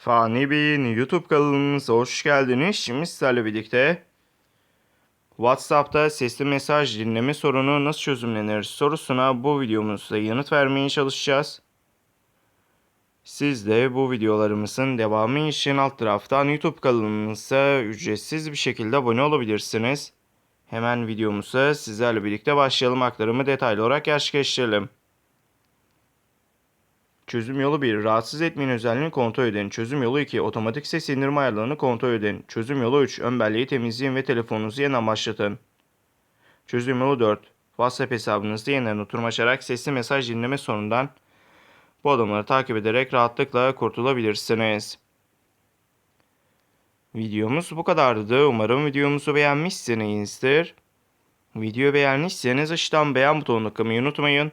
Fani Bey'in YouTube kanalımıza hoş geldiniz. Şimdi sizlerle birlikte WhatsApp'ta sesli mesaj dinleme sorunu nasıl çözümlenir sorusuna bu videomuzda yanıt vermeye çalışacağız. Siz de bu videolarımızın devamı için alt taraftan YouTube kanalımıza ücretsiz bir şekilde abone olabilirsiniz. Hemen videomuza sizlerle birlikte başlayalım aktarımı detaylı olarak gerçekleştirelim. Çözüm yolu 1. Rahatsız etmeyin özelliğini kontrol edin. Çözüm yolu 2. Otomatik ses indirme ayarlarını kontrol edin. Çözüm yolu 3. Ön belleği temizleyin ve telefonunuzu yeniden başlatın. Çözüm yolu 4. WhatsApp hesabınızda yeniden oturum açarak sesli mesaj dinleme sorunundan bu adımları takip ederek rahatlıkla kurtulabilirsiniz. Videomuz bu kadardı. Umarım videomuzu beğenmişsinizdir. Video beğenmişseniz aşağıdan beğen butonuna tıklamayı unutmayın.